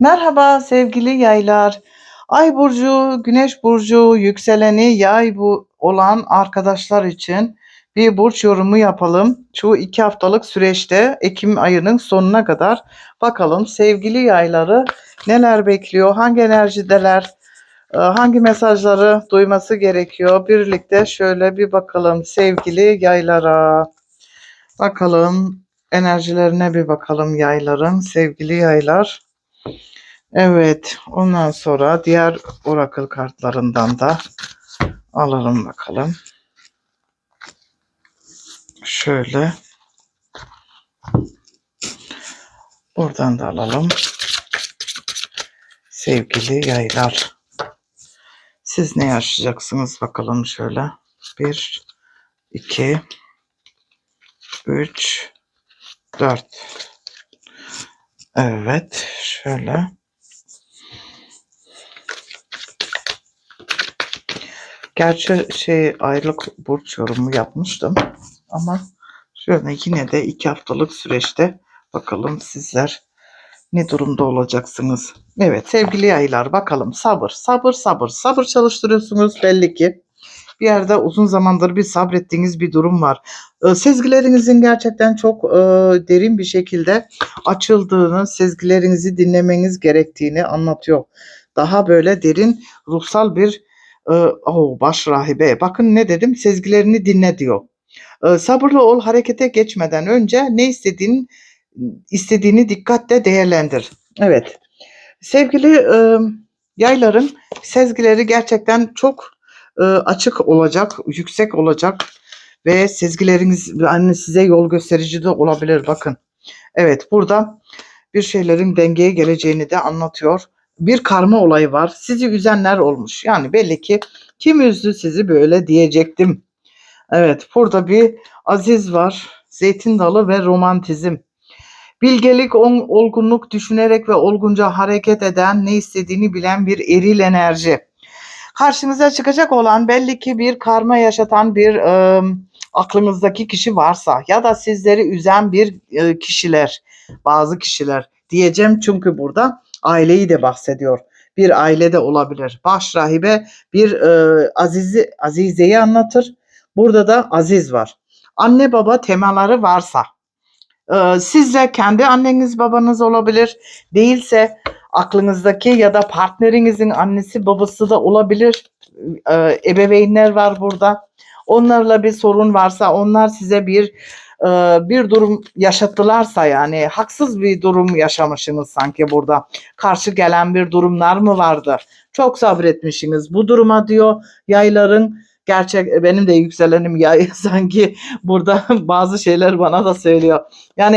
Merhaba sevgili yaylar. Ay burcu, güneş burcu, yükseleni yay bu olan arkadaşlar için bir burç yorumu yapalım. Şu iki haftalık süreçte Ekim ayının sonuna kadar bakalım sevgili yayları neler bekliyor, hangi enerjideler, e, hangi mesajları duyması gerekiyor. Birlikte şöyle bir bakalım sevgili yaylara. Bakalım enerjilerine bir bakalım yayların sevgili yaylar. Evet, ondan sonra diğer oracle kartlarından da alalım bakalım. Şöyle. Buradan da alalım. Sevgili yaylar. Siz ne yaşayacaksınız bakalım şöyle. Bir, iki, üç, dört. Evet, şöyle. Gerçi şey aylık burç yorumu yapmıştım ama şöyle yine de iki haftalık süreçte bakalım sizler ne durumda olacaksınız. Evet sevgili yaylar bakalım sabır sabır sabır sabır çalıştırıyorsunuz belli ki. Bir yerde uzun zamandır bir sabrettiğiniz bir durum var. Ee, Sezgilerinizin gerçekten çok e, derin bir şekilde açıldığını, sezgilerinizi dinlemeniz gerektiğini anlatıyor. Daha böyle derin ruhsal bir e, oh, baş rahibe. Bakın ne dedim? Sezgilerini dinle diyor. E, sabırlı ol, harekete geçmeden önce ne istediğin istediğini dikkatle değerlendir. Evet. Sevgili e, yayların sezgileri gerçekten çok e, açık olacak, yüksek olacak ve sezgileriniz yani size yol gösterici de olabilir. Bakın. Evet, burada bir şeylerin dengeye geleceğini de anlatıyor. Bir karma olayı var. Sizi üzenler olmuş. Yani belli ki kim üzdü sizi böyle diyecektim. Evet, burada bir aziz var. Zeytin dalı ve romantizm. Bilgelik, ol- olgunluk, düşünerek ve olgunca hareket eden, ne istediğini bilen bir eril enerji. Karşınıza çıkacak olan belli ki bir karma yaşatan bir e, aklınızdaki kişi varsa ya da sizleri üzen bir e, kişiler, bazı kişiler diyeceğim çünkü burada aileyi de bahsediyor. Bir aile de olabilir. Baş rahibe bir e, azizi, azizeyi anlatır. Burada da aziz var. Anne baba temaları varsa ee, Sizce kendi anneniz babanız olabilir. Değilse aklınızdaki ya da partnerinizin annesi babası da olabilir. Ee, Ebeveynler var burada. Onlarla bir sorun varsa onlar size bir e, bir durum yaşattılarsa yani haksız bir durum yaşamışsınız sanki burada. Karşı gelen bir durumlar mı vardı? Çok sabretmişsiniz bu duruma diyor yayların gerçek benim de yükselenim yay sanki burada bazı şeyler bana da söylüyor. Yani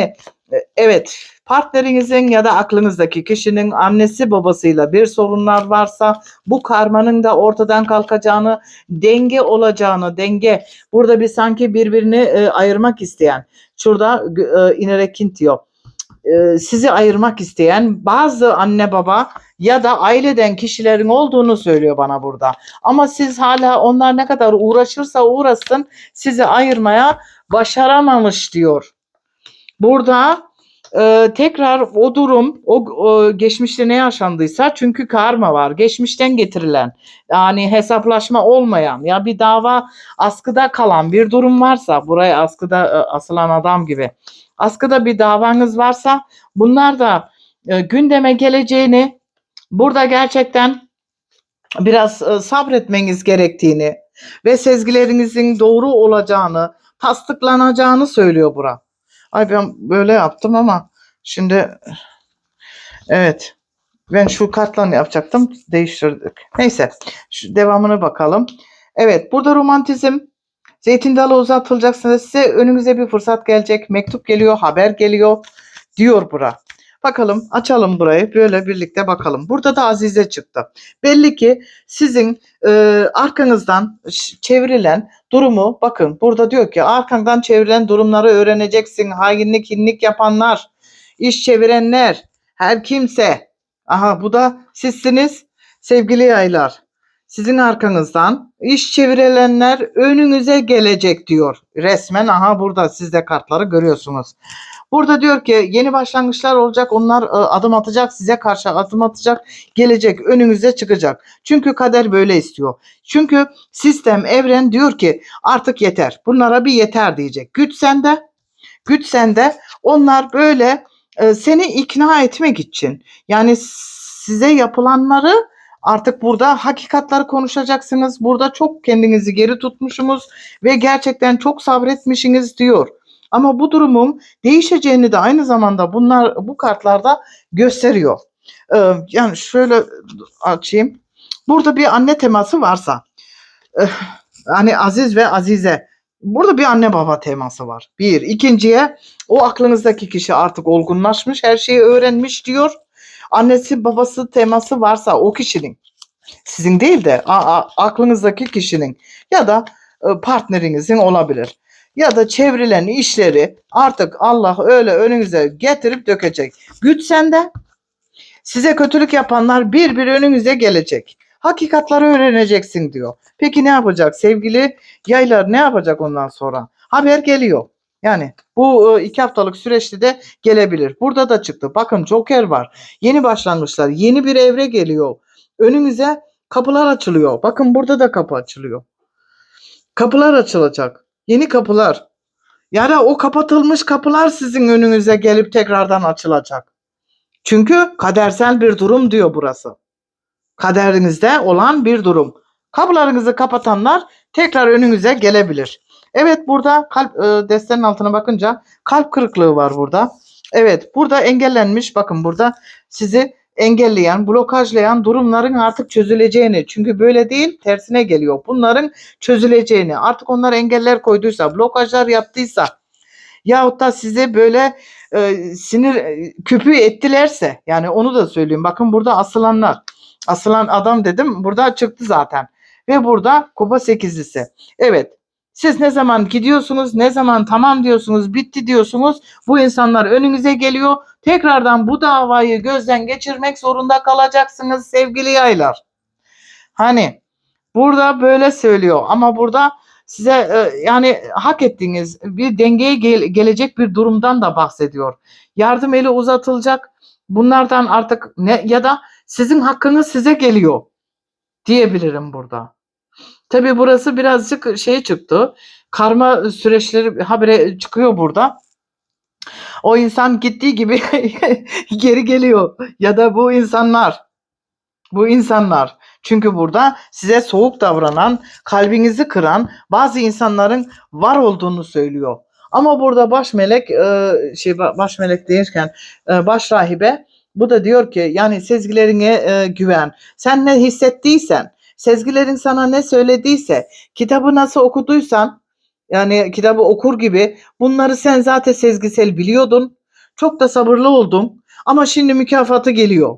e, evet partnerinizin ya da aklınızdaki kişinin annesi babasıyla bir sorunlar varsa bu karmanın da ortadan kalkacağını, denge olacağını, denge burada bir sanki birbirini e, ayırmak isteyen, şurada e, inerek diyor. E, sizi ayırmak isteyen bazı anne baba ya da aileden kişilerin olduğunu söylüyor bana burada. Ama siz hala onlar ne kadar uğraşırsa uğraşsın sizi ayırmaya başaramamış diyor. Burada e, tekrar o durum o, o geçmişte ne yaşandıysa çünkü karma var. Geçmişten getirilen yani hesaplaşma olmayan ya bir dava askıda kalan bir durum varsa buraya askıda e, asılan adam gibi askıda bir davanız varsa bunlar da e, gündeme geleceğini burada gerçekten biraz e, sabretmeniz gerektiğini ve sezgilerinizin doğru olacağını, tasdıklanacağını söylüyor bura. Ay ben böyle yaptım ama şimdi evet ben şu kartla yapacaktım değiştirdik. Neyse şu devamını bakalım. Evet burada romantizm zeytin dalı uzatılacaksınız size önünüze bir fırsat gelecek mektup geliyor haber geliyor diyor bura. Bakalım açalım burayı böyle birlikte bakalım. Burada da Azize çıktı. Belli ki sizin e, arkanızdan çevrilen durumu bakın burada diyor ki arkandan çevrilen durumları öğreneceksin. Hainlik, hinlik yapanlar, iş çevirenler, her kimse. Aha bu da sizsiniz sevgili yaylar. sizin arkanızdan iş çevirenler önünüze gelecek diyor. Resmen aha burada siz de kartları görüyorsunuz. Burada diyor ki yeni başlangıçlar olacak. Onlar e, adım atacak, size karşı adım atacak, gelecek, önünüze çıkacak. Çünkü kader böyle istiyor. Çünkü sistem, evren diyor ki artık yeter. Bunlara bir yeter diyecek. Güç sende. Güç sende. Onlar böyle e, seni ikna etmek için yani size yapılanları artık burada hakikatler konuşacaksınız. Burada çok kendinizi geri tutmuşsunuz ve gerçekten çok sabretmişsiniz diyor. Ama bu durumun değişeceğini de aynı zamanda bunlar bu kartlarda gösteriyor. Ee, yani şöyle açayım. Burada bir anne teması varsa eh, hani Aziz ve Azize burada bir anne baba teması var. Bir. ikinciye o aklınızdaki kişi artık olgunlaşmış, her şeyi öğrenmiş diyor. Annesi babası teması varsa o kişinin sizin değil de a- a- aklınızdaki kişinin ya da e, partnerinizin olabilir. Ya da çevrilen işleri artık Allah öyle önünüze getirip dökecek. Güç sende. Size kötülük yapanlar bir bir önünüze gelecek. Hakikatları öğreneceksin diyor. Peki ne yapacak sevgili yaylar ne yapacak ondan sonra? Haber geliyor. Yani bu e, iki haftalık süreçte de gelebilir. Burada da çıktı. Bakın Joker var. Yeni başlangıçlar, yeni bir evre geliyor. Önünüze kapılar açılıyor. Bakın burada da kapı açılıyor. Kapılar açılacak. Yeni kapılar. Yani o kapatılmış kapılar sizin önünüze gelip tekrardan açılacak. Çünkü kadersel bir durum diyor burası. Kaderinizde olan bir durum. Kapılarınızı kapatanlar tekrar önünüze gelebilir. Evet burada kalp e, destenin altına bakınca kalp kırıklığı var burada. Evet burada engellenmiş bakın burada sizi engelleyen, blokajlayan durumların artık çözüleceğini çünkü böyle değil tersine geliyor. Bunların çözüleceğini artık onlar engeller koyduysa, blokajlar yaptıysa yahut da size böyle e, sinir e, küpü ettilerse yani onu da söyleyeyim. Bakın burada asılanlar. Asılan adam dedim burada çıktı zaten. Ve burada kupa sekizlisi. Evet siz ne zaman gidiyorsunuz, ne zaman tamam diyorsunuz, bitti diyorsunuz. Bu insanlar önünüze geliyor. Tekrardan bu davayı gözden geçirmek zorunda kalacaksınız sevgili yaylar. Hani burada böyle söylüyor ama burada size e, yani hak ettiğiniz bir dengeye gel- gelecek bir durumdan da bahsediyor. Yardım eli uzatılacak. Bunlardan artık ne ya da sizin hakkınız size geliyor diyebilirim burada. Tabi burası birazcık şey çıktı. Karma süreçleri habere çıkıyor burada. O insan gittiği gibi geri geliyor. Ya da bu insanlar bu insanlar çünkü burada size soğuk davranan, kalbinizi kıran bazı insanların var olduğunu söylüyor. Ama burada baş melek e, şey baş melek derken e, baş rahibe bu da diyor ki yani sezgilerine e, güven. Sen ne hissettiysen, sezgilerin sana ne söylediyse, kitabı nasıl okuduysan yani kitabı okur gibi bunları sen zaten sezgisel biliyordun. Çok da sabırlı oldun. Ama şimdi mükafatı geliyor.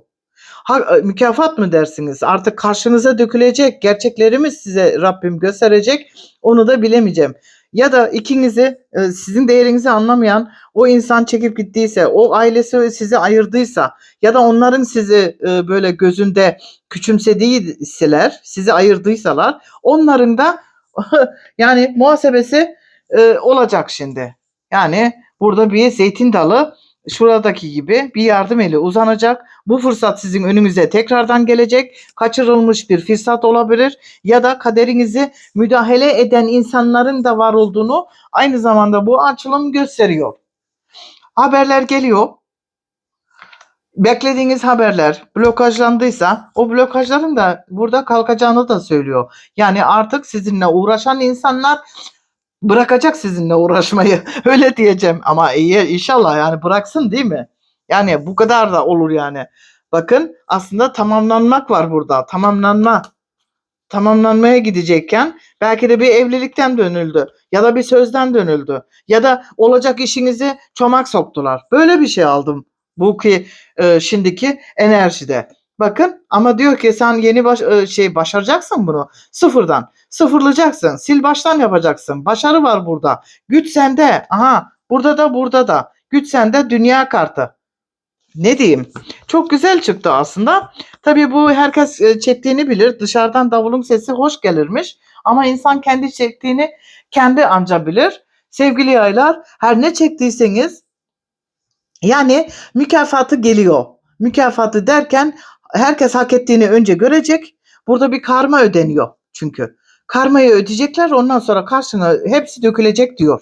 Ha, e, mükafat mı dersiniz? Artık karşınıza dökülecek gerçekleri mi size Rabbim gösterecek? Onu da bilemeyeceğim. Ya da ikinizi e, sizin değerinizi anlamayan o insan çekip gittiyse, o ailesi sizi ayırdıysa ya da onların sizi e, böyle gözünde küçümsediyseler, sizi ayırdıysalar onların da yani muhasebesi e, olacak şimdi. Yani burada bir zeytin dalı şuradaki gibi bir yardım eli uzanacak. Bu fırsat sizin önünüze tekrardan gelecek. Kaçırılmış bir fırsat olabilir ya da kaderinizi müdahale eden insanların da var olduğunu aynı zamanda bu açılım gösteriyor. Haberler geliyor. Beklediğiniz haberler blokajlandıysa o blokajların da burada kalkacağını da söylüyor. Yani artık sizinle uğraşan insanlar bırakacak sizinle uğraşmayı. Öyle diyeceğim ama iyi inşallah yani bıraksın değil mi? Yani bu kadar da olur yani. Bakın aslında tamamlanmak var burada. Tamamlanma. Tamamlanmaya gidecekken belki de bir evlilikten dönüldü ya da bir sözden dönüldü ya da olacak işinizi çomak soktular. Böyle bir şey aldım bu ki e, şimdiki enerjide. Bakın ama diyor ki sen yeni baş, e, şey başaracaksın bunu sıfırdan. Sıfırlayacaksın. Sil baştan yapacaksın. Başarı var burada. Güç sende. Aha burada da burada da. Güç sende dünya kartı. ne diyeyim çok güzel çıktı aslında. Tabii bu herkes e, çektiğini bilir. Dışarıdan davulun sesi hoş gelirmiş. Ama insan kendi çektiğini kendi anca bilir. Sevgili yaylar her ne çektiyseniz yani mükafatı geliyor. Mükafatı derken herkes hak ettiğini önce görecek. Burada bir karma ödeniyor çünkü. Karmayı ödeyecekler ondan sonra karşına hepsi dökülecek diyor.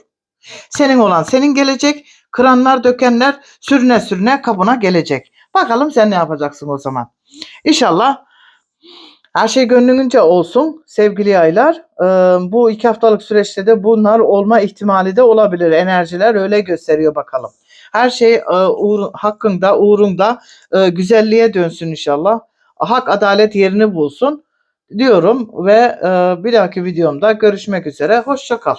Senin olan senin gelecek. Kıranlar dökenler sürüne sürüne kabına gelecek. Bakalım sen ne yapacaksın o zaman. İnşallah her şey gönlünce olsun sevgili yaylar. Ee, bu iki haftalık süreçte de bunlar olma ihtimali de olabilir. Enerjiler öyle gösteriyor bakalım. Her şey e, uğur, hakkında, uğrunda e, güzelliğe dönsün inşallah. Hak adalet yerini bulsun diyorum ve e, bir dahaki videomda görüşmek üzere. Hoşça kal.